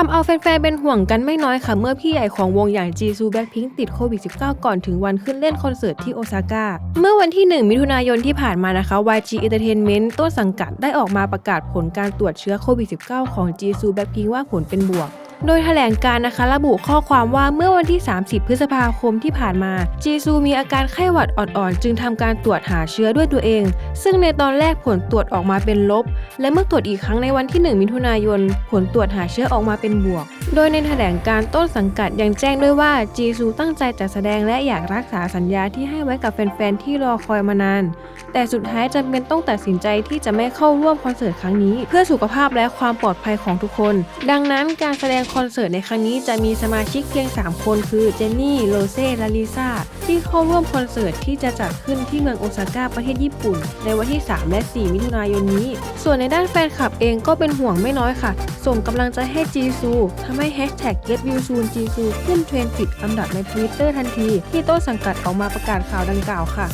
ทำเอาแฟนๆ เป็นห่วงกันไม่น้อยค่ะ เมื่อพี่ใหญ่ของวงอย่างจีซูแบ็คพิงติดโควิด -19 ก่อนถึงวันขึ้นเล่นคอนเสิร์ตที่โอซาก้า เมื่อวันที่ 1 มิถุนายนที่ผ่านมานะคะ YG Entertainment ต้นสังกัดได้ออกมาประกาศผลการตรวจเชื้อโควิด -19 ของจีซูแบ็คพิงว่าผลเป็นบวก โดยแถลงการนะคะระบุข้อความว่าเมื่อวันที่ 30 พฤษภาคมที่ผ่านมาจีซูมีอาการไข้หวัดอ่อนๆ จึงทำการตรวจหาเชื้อด้วยตัวเอง ซึ่งในตอนแรกผลตรวจออกมาเป็นลบ และเมื่อตรวจอีกครั้งในวันที่ 1 มิถุนายน ผลตรวจหาเชื้อออกมาเป็นบวก โดยในแถลงการต้นสังกัดยังแจ้งด้วยว่าจีซูตั้งใจจัดแสดงและอยากรักษาสัญญาที่ให้ไว้กับแฟนๆที่รอคอยมานาน แต่สุดท้ายจำเป็นต้องตัดสินใจที่จะไม่เข้าร่วมคอนเสิร์ตครั้งนี้ เพื่อสุขภาพและความปลอดภัยของทุกคน ดังนั้นการแสดงคอนเสิร์ตในครั้งนี้จะมีสมาชิกเพียง 3 คนคือเจนนี่ โรเซ่ และลิซ่า ที่เข้าร่วมคอนเสิร์ตที่จะจัดขึ้นที่เมืองโอซาก้าประเทศญี่ปุ่น ในวันที่ 3 และ 4 มิถุนายนนี้ ส่วนในด้านแฟนคลับเองก็เป็นห่วงไม่น้อยค่ะ ส่งกำลังใจให้จีซูทำให้แฮชแท็ก Get View Soon จีซูขึ้นเทรนด์ติดอันดับในทวิตเตอร์ทันที ที่ต้นสังกัดออกมาประกาศข่าวดังกล่าวค่ะ